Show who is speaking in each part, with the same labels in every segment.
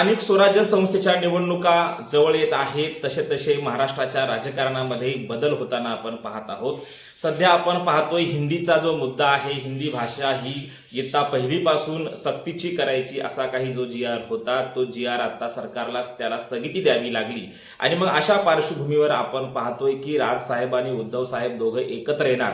Speaker 1: स्थानिक स्वराज्य संस्थेच्या निवडणुका जवळ येत आहेत. तसे तसे महाराष्ट्राच्या राजकारणामध्ये बदल होताना आपण पाहत आहोत. सध्या आपण पाहतोय हिंदीचा जो मुद्दा आहे हिंदी भाषा ही इयत्ता पहिलीपासून सक्तीची करायची असा काही जो जी आर होता तो जी आर आता सरकारला त्याला स्थगिती द्यावी लागली. आणि मग अशा पार्श्वभूमीवर आपण पाहतोय की राज साहेब आणि उद्धव साहेब दोघं एकत्र येणार.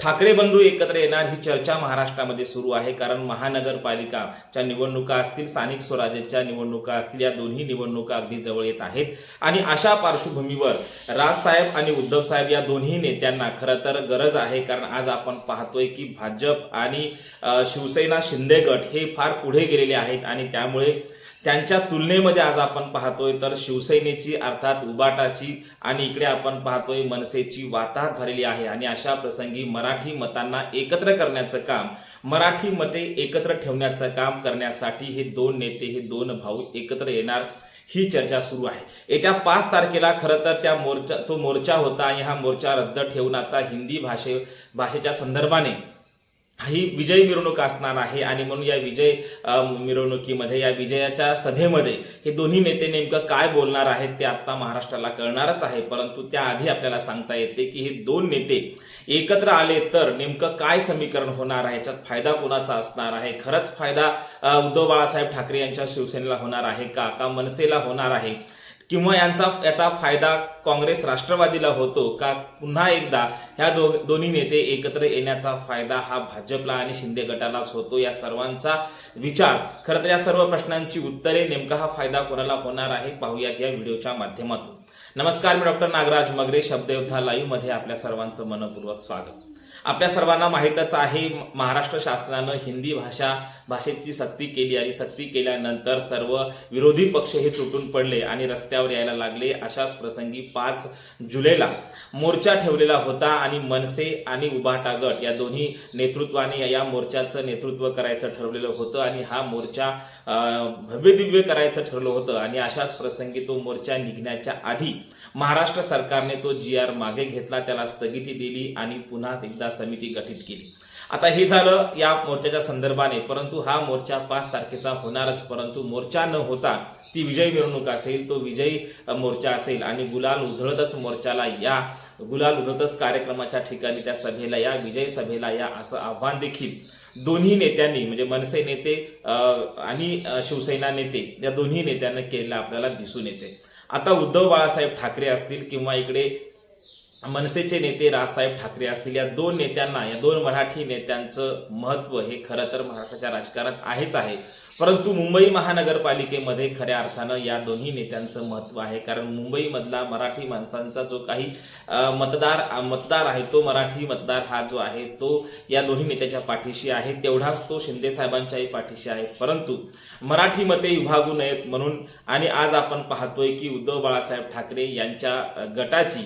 Speaker 1: ठाकरे बंधू एकत्र येणार ही चर्चा महाराष्ट्रामध्ये सुरू आहे. कारण महानगरपालिकाच्या निवडणुका असतील स्थानिक स्वराज्याच्या निवडणुका असतील या दोन्ही निवडणुका अगदी जवळ येत आहेत. आणि अशा पार्श्वभूमीवर राजसाहेब आणि उद्धव साहेब या दोन्ही नेत्यांना खरं तर गरज आहे. कारण आज आपण पाहतोय की भाजप आणि शिवसेना शिंदे गट हे फार पुढे गेलेले आहेत. आणि त्यामुळे त्यांच्या तुलनेमध्ये आज आपण पाहतोय तर शिवसेनेची अर्थात उबाटाची आणि इकडे आपण पाहतोय मनसेची वाताहत झालेली आहे. आणि अशा प्रसंगी मराठी मतांना एकत्र करण्याचं काम मराठी मते एकत्र ठेवण्याचं काम करण्यासाठी हे दोन नेते हे दोन भाऊ एकत्र येणार ही चर्चा सुरू आहे. येत्या पाच तारखेला खरं तर त्या मोर्चा तो मोर्चा होता आणि हा मोर्चा रद्द ठेवून आता हिंदी भाषे भाषेच्या संदर्भाने ही विजय मिरवणूक असणार आहे आणि म्हणून या विजय मिरवणुकीमध्ये या विजयाच्या सभेमध्ये हे दोन्ही नेते नेमकं काय बोलणार आहेत ते आता महाराष्ट्राला कळणारच आहे. परंतु त्याआधी आपल्याला सांगता येते की हे दोन नेते एकत्र आले तर नेमकं काय समीकरण होणार आहे? याच्यात फायदा कोणाचा असणार आहे? खरंच फायदा उद्धव बाळासाहेब ठाकरे यांच्या शिवसेनेला होणार आहे? का का मनसेला होणार आहे? किंवा यांचा याचा फायदा काँग्रेस राष्ट्रवादीला होतो का पुन्हा एकदा ह्या दो दोन्ही नेते एकत्र येण्याचा फायदा हा भाजपला आणि शिंदे गटालाच होतो. या सर्वांचा विचार खरं तर या सर्व प्रश्नांची उत्तरे नेमका हा फायदा कोणाला होणार आहे पाहूयात या व्हिडिओच्या माध्यमातून. नमस्कार मी डॉक्टर नागराज मगरे शब्दयोद्धा लाईव्हमध्ये आपल्या सर्वांचं मनपूर्वक स्वागत. आपल्या सर्वांना माहीतच आहे महाराष्ट्र शासनानं हिंदी भाषा भाषेची सक्ती केली आणि सक्ती केल्यानंतर सर्व विरोधी पक्ष हे तुटून पडले आणि रस्त्यावर यायला लागले. अशाच प्रसंगी पाच जुलैला मोर्चा ठेवलेला होता आणि मनसे आणि उभाटा गट या दोन्ही नेतृत्वाने या मोर्चाचं नेतृत्व करायचं ठरवलेलं होतं आणि हा मोर्चा भव्यदिव्य करायचं ठरलं होतं आणि अशाच प्रसंगी तो मोर्चा निघण्याच्या आधी महाराष्ट्र सरकारने तो जी आर मागे घेतला त्याला स्थगिती दिली आणि पुन्हा एकदा समिती गठीत केली. आता हे झालं या मोर्चाच्या संदर्भाने परंतु हा मोर्चा पाच तारखेचा होणारच परंतु मोर्चा न होता ती विजय मिरवणूक असेल तो विजयी मोर्चा असेल आणि गुलाल उधळतच मोर्चाला या गुलाल उधळतच कार्यक्रमाच्या ठिकाणी त्या सभेला या विजय सभेला या असं आव्हान देखील दोन्ही नेत्यांनी म्हणजे मनसे नेते आणि शिवसेना नेते या दोन्ही नेत्यांना केलेलं आपल्याला दिसून येते. आता उद्धव बाळासाहेब ठाकरे असतील किंवा इकडे मनसेचे नेते राजसाहेब ठाकरे असतील या दोन नेत्यांना या दोन मराठी नेत्यांचं महत्त्व हे खरं तर महाराष्ट्राच्या राजकारणात आहेच आहे. परंतु मुंबई महानगरपालिकेमध्ये खऱ्या अर्थानं या दोन्ही नेत्यांचं महत्त्व आहे. कारण मुंबईमधला मराठी माणसांचा जो काही मतदार मतदार आहे तो मराठी मतदार हा जो आहे तो या दोन्ही नेत्याच्या पाठीशी आहे. तेवढाच तो शिंदे साहेबांच्याही पाठीशी आहे. परंतु मराठी मते विभागू नयेत म्हणून आणि आज आपण पाहतोय की उद्धव बाळासाहेब ठाकरे यांच्या गटाची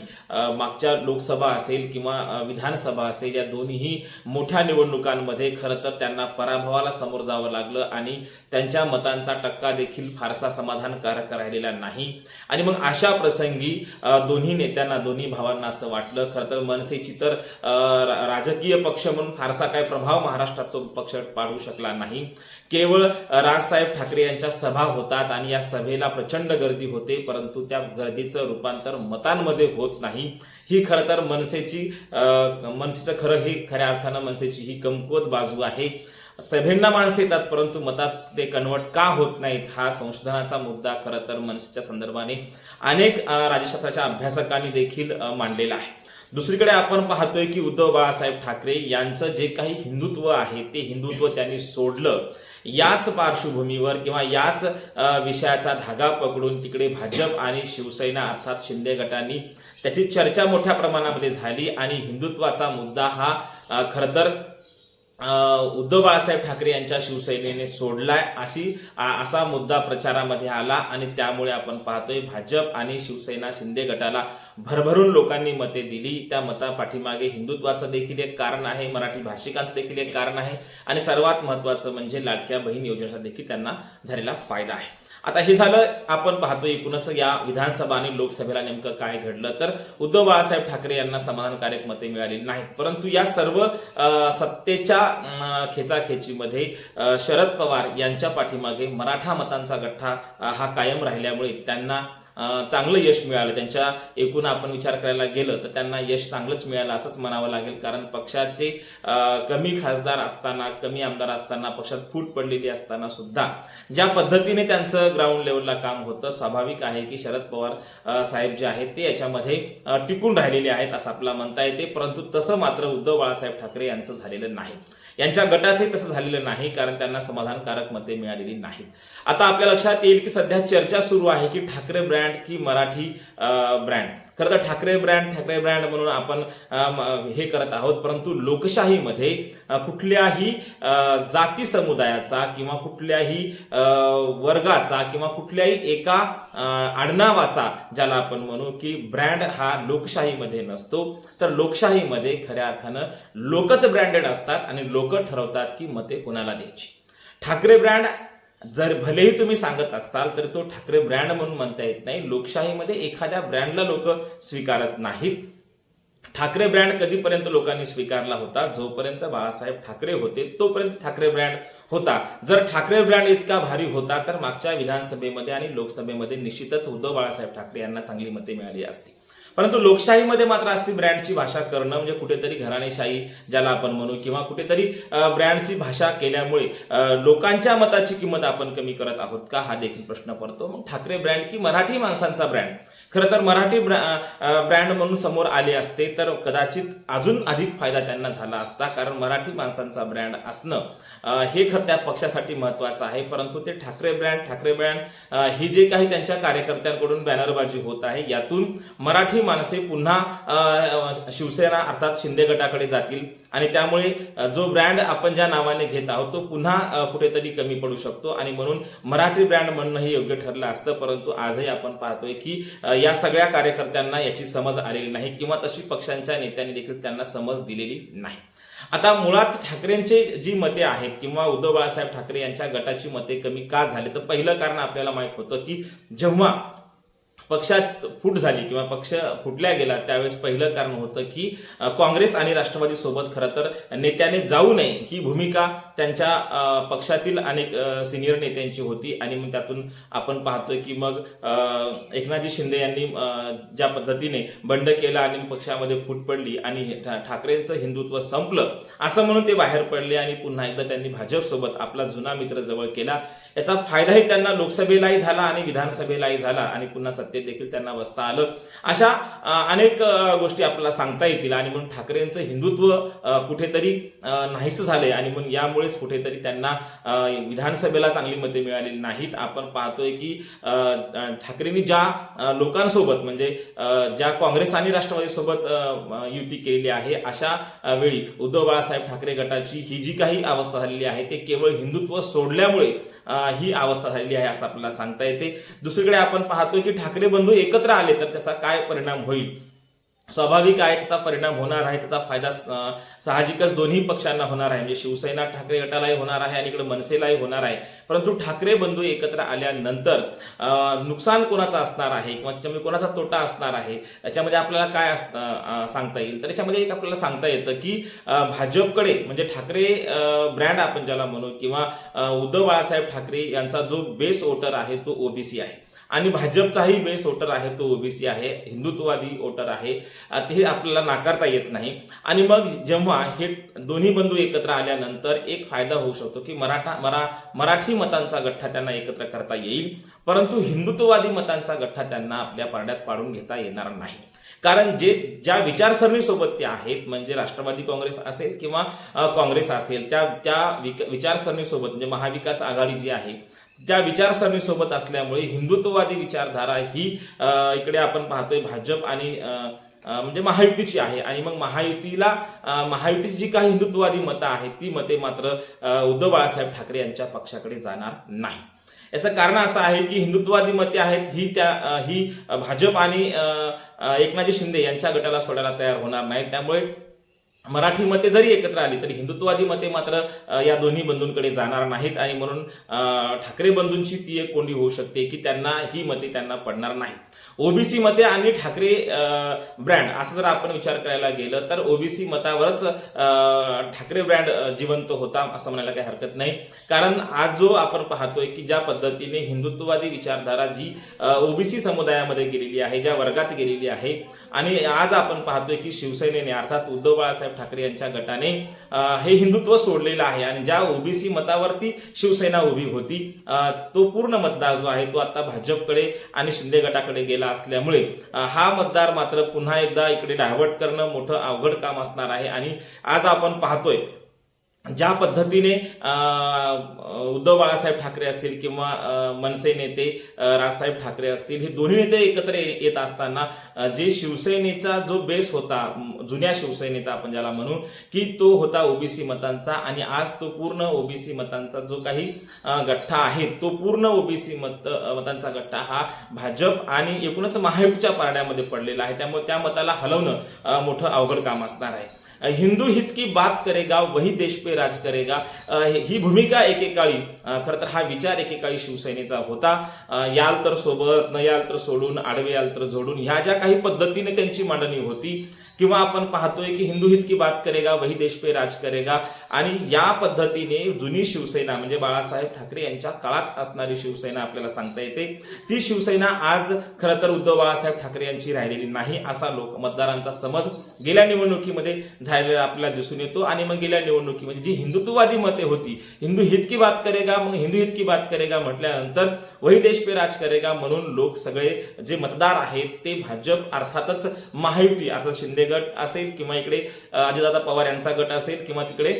Speaker 1: मागच्या लोकसभा असेल किंवा विधानसभा असेल या दोन्ही मोठ्या निवडणुकांमध्ये खरं तर त्यांना पराभवाला समोर जावं लागलं आणि त्यांच्या मतांचा टक्का देखील फारसा समाधानकारक राहिलेला नाही. आणि मग अशा प्रसंगी दोन्ही नेत्यांना दोन्ही भावांना असं वाटलं. खरं तर मनसेची तर राजकीय पक्ष म्हणून फारसा काय प्रभाव महाराष्ट्रात तो पक्ष पाडू शकला नाही. केवळ राजसाहेब ठाकरे यांच्या सभा होतात आणि या सभेला प्रचंड गर्दी होते परंतु त्या गर्दीचं रूपांतर मतांमध्ये होत नाही. ही खरं तर मनसेची मनसेचं खरं हे खऱ्या अर्थानं मनसेची ही कमकुवत बाजू आहे. सभेंना माणसं येतात परंतु मतात ते कन्वर्ट का होत नाहीत हा संशोधनाचा मुद्दा खरं तर मनसेच्या संदर्भाने अनेक राज्यशास्त्राच्या अभ्यासकांनी देखील मांडलेला आहे. दुसरीकडे आपण पाहतोय की उद्धव बाळासाहेब ठाकरे यांचं जे काही हिंदुत्व आहे ते हिंदुत्व त्यांनी सोडलं. याच पार्श्वभूमीवर किंवा याच विषयाचा धागा पकडून तिकडे भाजप आणि शिवसेना अर्थात शिंदे गटांनी त्याची चर्चा मोठ्या प्रमाणामध्ये झाली आणि हिंदुत्वाचा मुद्दा हा खरं तर उद्धव बाळासाहेब ठाकरे यांच्या शिवसेनेने सोडलाय अशी असा मुद्दा प्रचारामध्ये आला आणि त्यामुळे आपण पाहतोय भाजप आणि शिवसेना शिंदे गटाला भरभरून लोकांनी मते दिली. त्या मता पाठीमागे हिंदुत्वाचं देखील एक कारण आहे मराठी भाषिकांचं देखील एक कारण आहे आणि सर्वात महत्वाचं म्हणजे लाडक्या बहीण योजनेचा देखील त्यांना झालेला फायदा आहे. आता हे झालं आपण पाहतो एकूणच या विधानसभा आणि लोकसभेला नेमकं काय घडलं. तर उद्धव बाळासाहेब ठाकरे यांना समाधानकारक मते मिळाली नाहीत. परंतु या सर्व सत्तेच्या खेचाखेचीमध्ये शरद पवार यांच्या पाठीमागे मराठा मतांचा गठ्ठा हा कायम राहिल्यामुळे त्यांना चांगलं यश मिळालं. त्यांच्या एकूण आपण विचार करायला गेलं तर त्यांना यश चांगलंच मिळालं असंच म्हणावं लागेल. कारण पक्षाचे कमी खासदार असताना कमी आमदार असताना पक्षात फूट पडलेली असताना सुद्धा ज्या पद्धतीने त्यांचं ग्राउंड लेवलला काम होतं स्वाभाविक आहे की शरद पवार साहेब जे आहेत ते याच्यामध्ये टिकून राहिलेले आहेत असं आपला म्हणता येते. परंतु तसं मात्र उद्धव बाळासाहेब ठाकरे यांचं झालेलं नाही. यांच्या गटाचंही तसं झालेलं नाही कारण त्यांना समाधानकारक मते मिळालेली नाहीत. आता आपल्या लक्षात येईल की सध्या चर्चा सुरू आहे की ठाकरे ब्रँड की मराठी ब्रँड. खरं तर ठाकरे ब्रँड ठाकरे ब्रँड म्हणून आपण हे करत आहोत. परंतु लोकशाहीमध्ये कुठल्याही जाती समुदायाचा किंवा कुठल्याही वर्गाचा किंवा कुठल्याही एका आडनावाचा ज्याला आपण म्हणू की ब्रँड हा लोकशाहीमध्ये नसतो तर लोकशाहीमध्ये खऱ्या अर्थानं लोकच ब्रँडेड असतात आणि लोक ठरवतात की मते कोणाला द्यायची. ठाकरे ब्रँड जर भलेही तुम्ही सांगत असाल तर तो ठाकरे ब्रँड म्हणून म्हणता येत नाही. लोकशाहीमध्ये एखाद्या ब्रँडला लोक स्वीकारत नाहीत. ठाकरे ब्रँड कधीपर्यंत लोकांनी स्वीकारला होता? जोपर्यंत बाळासाहेब ठाकरे होते तोपर्यंत ठाकरे ब्रँड होता. जर ठाकरे ब्रँड इतका भारी होता तर मागच्या विधानसभेमध्ये आणि लोकसभेमध्ये निश्चितच उद्धव बाळासाहेब ठाकरे यांना चांगली मते मिळाली असती. परंतु लोकशाहीमध्ये मात्र असती ब्रँडची भाषा करणं म्हणजे कुठेतरी घराणेशाही ज्याला आपण म्हणू किंवा कुठेतरी ब्रँडची भाषा केल्यामुळे लोकांच्या मताची किंमत आपण कमी करत आहोत का? हा देखील प्रश्न पडतो. मग ठाकरे ब्रँड की मराठी माणसांचा ब्रँड? खरं तर मराठी ब्रँड म्हणून समोर आले असते तर कदाचित अजून अधिक फायदा त्यांना झाला असता कारण मराठी माणसांचा ब्रँड असणं हे खरं त्या पक्षासाठी महत्वाचं आहे. परंतु ते ठाकरे ब्रँड ठाकरे ब्रँड ही जे काही त्यांच्या कार्यकर्त्यांकडून बॅनरबाजी होत आहे यातून मराठी माणसे पुन्हा शिवसेना अर्थात शिंदे गटाकडे जातील. आणि त्यामुळे जो ब्रँड आपण ज्या नावाने घेत आहोत तो पुन्हा कुठेतरी कमी पडू शकतो. आणि म्हणून मराठी ब्रँड म्हणणं हे योग्य ठरलं असतं परंतु आजही आपण पाहतोय की या सगळ्या कार्यकर्त्यांना याची समज आलेली नाही किंवा तशी पक्षांच्या नेत्यांनी देखील त्यांना समज दिलेली नाही. आता मुळात ठाकरेंचे जी मते आहेत किंवा उद्धव बाळासाहेब ठाकरे यांच्या गटाची मते कमी का झाली? तर पहिलं कारण आपल्याला माहीत होतं की जेव्हा पक्षात फूट झाली किंवा पक्ष फुटल्या गेला त्यावेळेस पहिलं कारण होतं की काँग्रेस आणि राष्ट्रवादी सोबत खरं तर नेत्याने जाऊ नये ही भूमिका त्यांच्या पक्षातील अनेक सिनियर नेत्यांची होती आणि मग त्यातून आपण पाहतोय की मग एकनाथजी शिंदे यांनी ज्या पद्धतीने बंड केला आणि पक्षामध्ये फूट पडली आणि ठा- ठाकरेंचं हिंदुत्व संपलं असं म्हणून ते बाहेर पडले आणि पुन्हा एकदा त्यांनी भाजपसोबत आपला जुना मित्र जवळ केला. याचा फायदाही त्यांना लोकसभेलाही झाला आणि विधानसभेलाही झाला आणि पुन्हा सत्तेत देखील त्यांना बसता आलं. अशा अनेक गोष्टी आपल्याला सांगता येतील आणि म्हणून ठाकरेंचं हिंदुत्व कुठेतरी नाहीसं झालंय आणि म्हणून यामुळे त्यामुळेच कुठेतरी त्यांना विधानसभेला चांगली मते मिळालेली नाहीत. आपण पाहतोय की ठाकरेंनी ज्या लोकांसोबत म्हणजे ज्या काँग्रेस आणि राष्ट्रवादी सोबत युती केलेली आहे अशा वेळी उद्धव बाळासाहेब ठाकरे गटाची ही जी काही अवस्था झालेली आहे ते केवळ हिंदुत्व सोडल्यामुळे ही अवस्था झालेली आहे असं आपल्याला सांगता येते. दुसरीकडे आपण पाहतोय की ठाकरे बंधू एकत्र आले तर त्याचा काय परिणाम होईल? स्वाभाविक आहे त्याचा परिणाम होणार आहे त्याचा फायदा साहजिकच दोन्ही पक्षांना होणार आहे. म्हणजे शिवसेना ठाकरे गटालाही होणार आहे आणि इकडे मनसेलाही होणार आहे. परंतु ठाकरे बंधू एकत्र आल्यानंतर नुकसान कोणाचं असणार आहे? किंवा त्याच्यामध्ये कोणाचा तोटा असणार आहे? याच्यामध्ये आपल्याला काय अस- सांगता येईल? तर याच्यामध्ये एक आपल्याला सांगता येतं की भाजपकडे म्हणजे ठाकरे ब्रँड आपण ज्याला म्हणू किंवा उद्धव बाळासाहेब ठाकरे यांचा जो बेस वोटर आहे तो ओबीसी आहे. आणि भाजपचाही बेस वोटर आहे तो ओबीसी आहे हिंदुत्ववादी वोटर आहे ते आपल्याला नाकारता येत नाही. आणि मग जेव्हा हे दोन्ही बंधू एकत्र आल्यानंतर एक फायदा होऊ शकतो की मराठा मरा मराठी मतांचा गठ्ठा त्यांना एकत्र करता येईल परंतु हिंदुत्ववादी मतांचा गठ्ठा त्यांना आपल्या पारड्यात पाडून घेता येणार नाही. कारण जे ज्या विचारसरणीसोबत ते आहेत म्हणजे राष्ट्रवादी काँग्रेस असेल किंवा काँग्रेस असेल त्या त्या विक- विचारसरणीसोबत म्हणजे महाविकास आघाडी जी आहे त्या विचारसरणीसोबत असल्यामुळे हिंदुत्ववादी विचारधारा ही इकडे आपण पाहतोय भाजप आणि म्हणजे महायुतीची आहे. आणि मग महायुतीला महायुतीची जी काही हिंदुत्ववादी मतं आहेत ती मते मात्र उद्धव बाळासाहेब ठाकरे यांच्या पक्षाकडे जाणार नाही. याचं कारण असं आहे की हिंदुत्ववादी मते आहेत ही त्या ही भाजप आणि एकनाथजी शिंदे यांच्या गटाला सोडायला तयार होणार नाही त्यामुळे मराठी मते जरी एकत्र आली तरी हिंदुत्ववादी मते मात्र या दोन्ही बंधूंकडे जाणार नाहीत आणि म्हणून ठाकरे बंधूंची ती एक कोंडी होऊ शकते की त्यांना ही मते त्यांना पडणार नाही ओबीसी मते आणि ठाकरे ब्रँड असं जर आपण विचार करायला गेलं तर ओबीसी मतावरच ठाकरे ब्रँड जिवंत होता असं म्हणायला काही हरकत नाही. कारण आज जो आपण पाहतोय की ज्या पद्धतीने हिंदुत्ववादी विचारधारा जी ओबीसी समुदायामध्ये गेलेली आहे ज्या वर्गात गेलेली आहे आणि आज आपण पाहतोय की शिवसेनेने अर्थात उद्धव बाळासाहेब ठाकरे यांच्या गटाने हे हिंदुत्व सोडलेलं आहे आणि ज्या ओबीसी मतावरती शिवसेना उभी होती तो पूर्ण मतदार जो आहे तो आता भाजपकडे आणि शिंदे गटाकडे गेला असल्यामुळे हा मतदार मात्र पुन्हा एकदा इकडे डायव्हर्ट करणं मोठं अवघड काम असणार आहे. आणि आज आपण पाहतोय ज्या पद्धतीने उद्धव बाळासाहेब ठाकरे असतील किंवा मनसे नेते राजसाहेब ठाकरे असतील हे दोन्ही नेते एकत्र येत असताना जे शिवसेनेचा जो बेस होता जुन्या शिवसेनेचा आपण ज्याला म्हणू की तो होता ओबीसी मतांचा आणि आज तो पूर्ण ओबीसी मतांचा जो काही गठ्ठा आहे तो पूर्ण ओबीसी मत मतांचा गठ्ठा हा भाजप आणि एकूणच महायुतीच्या पारड्यामध्ये पडलेला आहे. त्यामुळे त्या मताला हलवणं मोठं अवघड काम असणार आहे. हिंदू हित की बात करेगा वही देश पे राज करेगा. ही भूमिका एकेकाळी खर खरं तर हा विचार एकेकाळी शिवसेनेचा होता. याल तर सोबत न याल तर सोडून आडवे याल तर जोडून ह्या ज्या काही पद्धतीने त्यांची मांडणी होती किंवा आपण पाहतोय की हिंदू हित की बात करेगा वही देश पे राज करेगा. आणि या पद्धतीने जुनी शिवसेना म्हणजे बाळासाहेब ठाकरे यांच्या काळात असणारी शिवसेना आपल्याला सांगता येते. ती शिवसेना आज खरं तर उद्धव बाळासाहेब ठाकरे यांची राहिलेली नाही असा लोक मतदारांचा समज गेल्या निवडणुकीमध्ये झालेला आपल्याला दिसून येतो. आणि मग गेल्या निवडणुकीमध्ये जी हिंदुत्ववादी मते होती हिंदू हित की बात करेगा मग हिंदू हित की बात करेगा म्हटल्यानंतर वही देश पे राज करेगा म्हणून लोक सगळे जे मतदार आहेत ते भाजप अर्थातच महायुती अर्थात शिंदे गट असेल किंवा इकडे अजितदादा पवार यांचा गट असेल किंवा तिकडे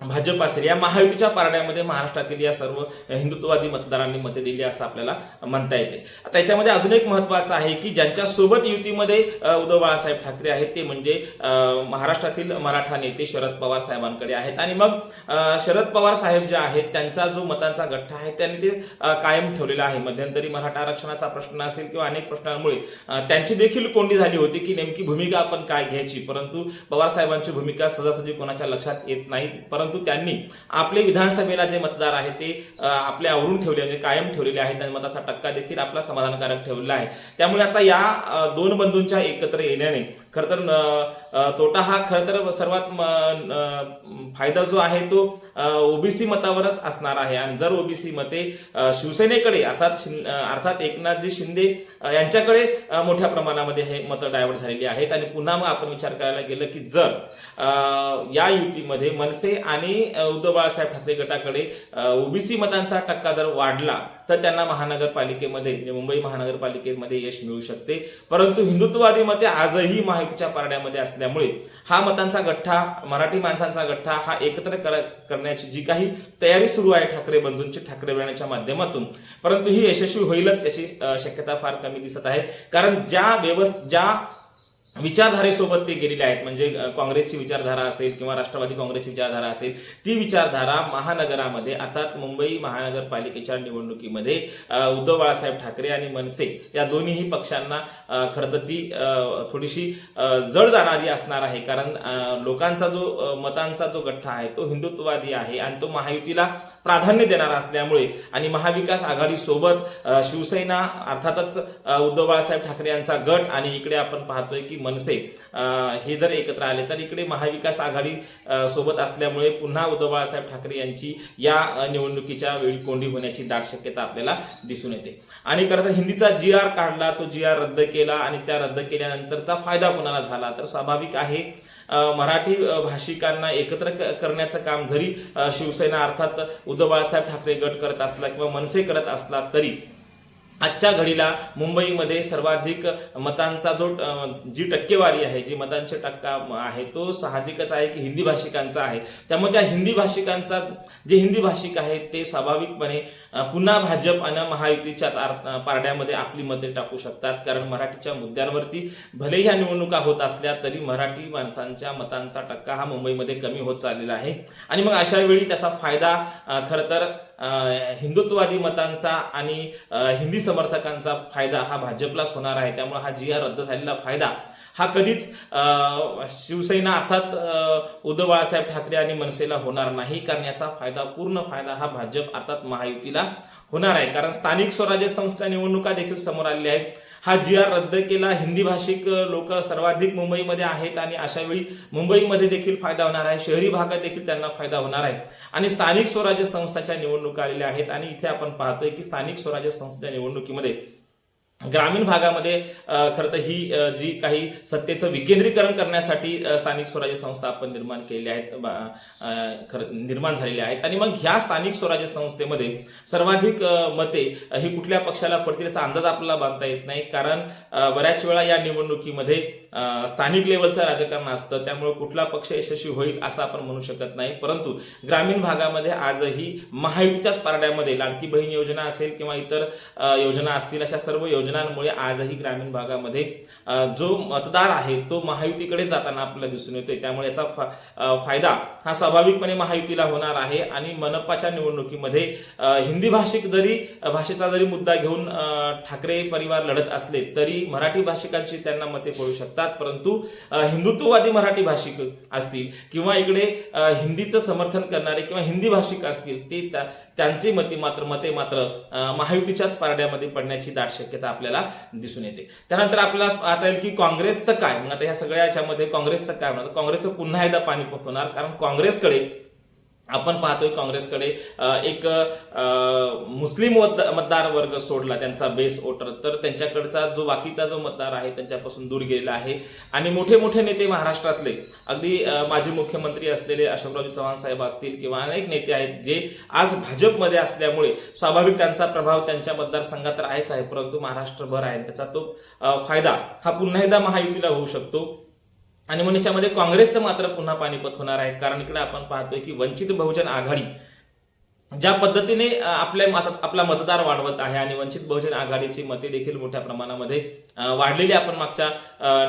Speaker 1: भाजप असेल या महायुतीच्या पारड्यामध्ये महाराष्ट्रातील या सर्व हिंदुत्ववादी मतदारांनी मते दिली असं आपल्याला म्हणता येते. आता याच्यामध्ये अजून एक महत्वाचं आहे की ज्यांच्या सोबत युतीमध्ये उद्धव बाळासाहेब ठाकरे आहेत ते म्हणजे महाराष्ट्रातील मराठा नेते शरद पवार साहेबांकडे आहेत. आणि मग शरद पवार साहेब जे आहेत त्यांचा जो मतांचा गठ्ठा आहे त्यांनी ते कायम ठेवलेला आहे. मध्यंतरी मराठा आरक्षणाचा प्रश्न असेल किंवा अनेक प्रश्नांमुळे त्यांची देखील कोंडी झाली होती की नेमकी भूमिका आपण काय घ्यायची? परंतु पवार साहेबांची भूमिका सहजासहजी कोणाच्या लक्षात येत नाही. परंतु परंतु त्यांनी आपले विधानसभेला जे मतदार आहेत ते आपले आवरून ठेवले म्हणजे कायम ठेवलेले आहेत आणि मताचा टक्का देखील आपला समाधानकारक ठेवलेला आहे. त्यामुळे आता या दोन बंधूंच्या एकत्र येण्याने खरं तर तोटा हा खरं तर सर्वात फायदा जो आहे तो ओबीसी मतावरच असणार आहे. आणि जर ओबीसी मते शिवसेनेकडे अर्थात शिं- अर्थात एकनाथजी शिंदे यांच्याकडे मोठ्या प्रमाणामध्ये हे मतं डायव्हर्ट झालेली आहेत. आणि पुन्हा मग आपण विचार करायला गेलं की जर या युतीमध्ये मनसे आणि उद्धव बाळासाहेब ठाकरे गटाकडे ओबीसी मतांचा टक्का जर वाढला तर त्यांना महानगरपालिकेमध्ये म्हणजे मुंबई महानगरपालिकेमध्ये यश मिळू शकते. परंतु हिंदुत्ववादी मते आजही महायुतीच्या पारड्यामध्ये असल्यामुळे हा मतांचा गठ्ठा मराठी माणसांचा गठ्ठा हा एकत्र कर- करण्याची जी काही तयारी सुरू आहे ठाकरे बंधूंची ठाकरे ब्रँडच्या माध्यमातून. परंतु ही यशस्वी होईलच याची शक्यता फार कमी दिसत आहे. कारण ज्या व्यवस्थ ज्या विचारधारेसोबत ते गेलेले आहेत. म्हणजे काँग्रेसची विचारधारा असेल किंवा राष्ट्रवादी काँग्रेसची विचारधारा असेल ती विचारधारा महानगरामध्ये अर्थात मुंबई महानगरपालिकेच्या निवडणुकीमध्ये उद्धव बाळासाहेब ठाकरे आणि मनसे या दोन्हीही पक्षांना खरं तर ती थोडीशी जड जाणारी असणार आहे. कारण लोकांचा जो मतांचा जो गठ्ठा आहे तो हिंदुत्ववादी आहे आणि तो महायुतीला प्राधान्य देणारा असल्यामुळे आणि महाविकास आघाडीसोबत शिवसेना अर्थातच उद्धव बाळासाहेब ठाकरे यांचा गट आणि इकडे आपण पाहतोय की मनसे हे जर एकत्र आले तर इकडे महाविकास आघाडी सोबत असल्यामुळे पुन्हा उद्धव बाळासाहेब ठाकरे यांची या निवडणुकीच्या वेळी कोंडी होण्याची दाट शक्यता आपल्याला दिसून येते. आणि खरं तर हिंदीचा जी आर काढला तो जी आर रद्द केला आणि त्या रद्द केल्यानंतरचा फायदा कोणाला झाला? तर स्वाभाविक आहे मराठी भाषिकांना एकत्र क- करण्याचं काम जरी शिवसेना अर्थात उद्धव बाळासाहेब ठाकरे गट करत असला किंवा मनसे करत असला तरी आजच्या घडीला मुंबईमध्ये सर्वाधिक मतांचा जो जी टक्केवारी आहे जी मतांचा टक्का आहे तो साहजिकच आहे की हिंदी भाषिकांचा आहे. त्यामुळे त्या हिंदी भाषिकांचा जे हिंदी भाषिक आहेत ते स्वाभाविकपणे पुन्हा भाजप आणि महायुतीच्याच पारड्यामध्ये आपली मते टाकू शकतात. कारण मराठीच्या मुद्द्यांवरती भले ह्या निवडणुका होत असल्या तरी मराठी माणसांच्या मतांचा टक्का हा मुंबईमध्ये कमी होत चाललेला आहे. आणि मग अशा वेळी त्याचा फायदा खरं तर हिंदुत्ववादी मतांचा आणि हिंदी समर्थकांचा फायदा हा भाजपलाच होणार आहे. त्यामुळे हा जी आर रद्द झालेला फायदा हा कधीच शिवसेना अर्थात उद्धव बाळासाहेब ठाकरे आणि मनसेला होणार नाही कारण याचा फायदा पूर्ण फायदा हा भाजप अर्थात महायुतीला होणार आहे. कारण स्थानिक स्वराज्य संस्था निवडणुका देखील समोर आलेल्या आहेत. हा जी आर रद्द केला हिंदी भाषिक लोक सर्वाधिक मुंबईमध्ये आहेत आणि अशा वेळी मुंबईमध्ये देखील फायदा होणार आहे. शहरी भागात देखील त्यांना फायदा होणार आहे. आणि स्थानिक स्वराज्य संस्थाच्या निवडणुका आलेल्या आहेत आणि इथे आपण पाहतोय की स्थानिक स्वराज्य संस्थेच्या निवडणुकीमध्ये ग्रामीण भागामध्ये खरं तर ही जी काही सत्तेचं विकेंद्रीकरण करण्यासाठी स्थानिक स्वराज्य संस्था आपण निर्माण केलेल्या आहेत बा- खरं निर्माण झालेल्या आहेत. आणि मग ह्या स्थानिक स्वराज्य संस्थेमध्ये सर्वाधिक मते ही कुठल्या पक्षाला पडतील असा अंदाज आपल्याला बांधता येत नाही. कारण बऱ्याच वेळा या निवडणुकीमध्ये स्थानिक लेवलचं राजकारण असतं. त्यामुळे कुठला पक्ष यशस्वी होईल असं आपण म्हणू शकत नाही. परंतु ग्रामीण भागामध्ये आजही महायुतीच्याच पारड्यामध्ये लाडकी बहीण योजना असेल किंवा इतर योजना असतील अशा सर्व योजना योजनांमुळे आजही ग्रामीण भागामध्ये जो मतदार आहे तो महायुतीकडे जाताना आपल्याला दिसून येतोय. त्यामुळे याचा फा- फायदा हा स्वाभाविकपणे महायुतीला होणार आहे आणि मनपाच्या निवडणुकीमध्ये हिंदी भाषिक जरी भाषेचा जरी मुद्दा घेऊन ठाकरे परिवार लढत असले तरी मराठी भाषिकांची त्यांना मते पडू शकतात. परंतु हिंदुत्ववादी मराठी भाषिक असतील किंवा इकडे हिंदीचं समर्थन करणारे किंवा हिंदी भाषिक असतील ते त्या- त्यांची मते मात्र मते मात्र महायुतीच्याच पारड्यामध्ये पडण्याची दाट शक्यता आपल्याला दिसून येते. त्यानंतर आपल्याला आता येईल की काँग्रेसचं काय? मग आता ह्या सगळ्या याच्यामध्ये काँग्रेसचं काय म्हणतात काँग्रेसचं पुन्हा एकदा पाणी पोहोचवणार कारण काँग्रेसकडे आपण पाहतोय काँग्रेसकडे एक मुस्लिम मत- मतदार वर्ग सोडला त्यांचा बेस वोटर. तर त्यांच्याकडचा जो बाकीचा जो मतदार आहे त्यांच्यापासून दूर गेलेला आहे. आणि मोठे मोठे नेते महाराष्ट्रातले अगदी माजी मुख्यमंत्री असलेले अशोकराव चव्हाण साहेब असतील किंवा अनेक नेते आहेत जे आज भाजपमध्ये असल्यामुळे स्वाभाविक त्यांचा प्रभाव त्यांच्या मतदारसंघात तर आहेच आहे परंतु महाराष्ट्रभर आहे. त्याचा तो फायदा हा पुन्हा एकदा महायुतीला होऊ शकतो. आणि मनुष्यामध्ये काँग्रेसचं मात्र पुन्हा पानिपत होणार आहे. कारण इकडे आपण पाहतोय की वंचित बहुजन आघाडी ज्या पद्धतीने आपल्या मत- आपला मतदार वाढवत आहे आणि वंचित बहुजन आघाडीची मते देखील मोठ्या प्रमाणामध्ये वाढलेली आपण मागच्या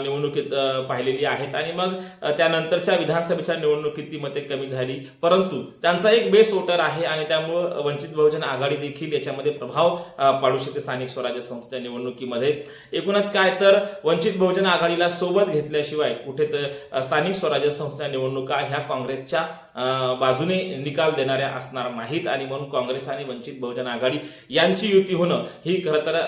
Speaker 1: निवडणुकीत पाहिलेली आहेत. आणि मग त्यानंतरच्या विधानसभेच्या निवडणुकीत ती मते कमी झाली. परंतु त्यांचा एक बेस वोटर आहे आणि त्यामुळं वंचित बहुजन आघाडी देखील याच्यामध्ये प्रभाव पाडू शकते स्थानिक स्वराज्य संस्था निवडणुकीमध्ये. एकूणच काय तर वंचित बहुजन आघाडीला सोबत घेतल्याशिवाय कुठे तर स्थानिक स्वराज्य संस्था निवडणुका ह्या काँग्रेसच्या बाजूने निकाल देणाऱ्या असणार नाहीत. आणि म्हणून काँग्रेस आणि वंचित बहुजन आघाडी यांची युती होणं ही खरं तर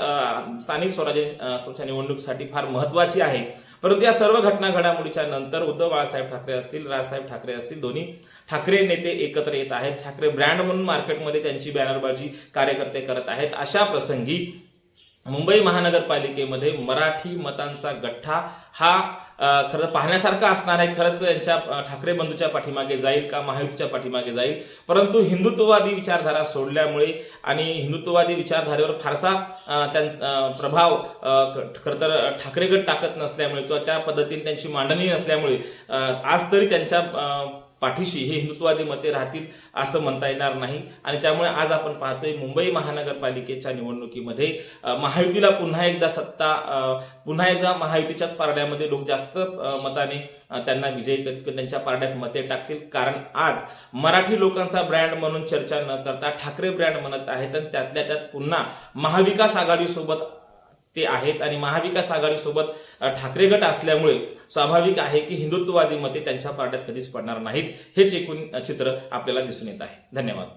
Speaker 1: स्थानिक स्वराज्य संस्था निवडणुकीसाठी फार महत्वाची आहे. परंतु या सर्व घटना घडामोडीच्या नंतर उद्धव बाळासाहेब ठाकरे असतील राजसाहेब ठाकरे असतील दोन्ही ठाकरे नेते एकत्र येत आहेत. ठाकरे ब्रँड म्हणून मार्केटमध्ये त्यांची बॅनरबाजी कार्यकर्ते करत आहेत. अशा प्रसंगी मुंबई महानगरपालिकेमध्ये मराठी मतांचा गठ्ठा हा खरं पाहण्यासारखा असणार आहे. खरंच यांच्या ठाकरे बंधूच्या पाठीमागे जाईल का महायुतीच्या पाठीमागे जाईल? परंतु हिंदुत्ववादी विचारधारा सोडल्यामुळे आणि हिंदुत्ववादी विचारधारेवर फारसा त्यां प्रभाव खरं तर ठाकरे गट टाकत नसल्यामुळे किंवा त्या पद्धतीने त्यांची मांडणी नसल्यामुळे आज तरी त्यांच्या पाठीशी हे हिंदुत्ववादी मते राहतील असं म्हणता येणार नाही. आणि त्यामुळे आज आपण पाहतोय मुंबई महानगरपालिकेच्या निवडणुकीमध्ये महायुतीला पुन्हा एकदा सत्ता पुन्हा एकदा महायुतीच्याच पारड्यामध्ये लोक जास्त मताने त्यांना विजयी त्यांच्या पारड्यात मते टाकतील. कारण आज मराठी लोकांचा ब्रँड म्हणून चर्चा न करता ठाकरे ब्रँड म्हणत आहेत आणि त्यातल्या त्यात पुन्हा महाविकास आघाडीसोबत ते आहेत आणि महाविकास आघाडीसोबत ठाकरे गट असल्यामुळे स्वाभाविक आहे की हिंदुत्ववादी मते त्यांच्या पार्ट्यात कधीच पडणार नाहीत. हेच एकूण चित्र आपल्याला दिसून येत आहे. धन्यवाद.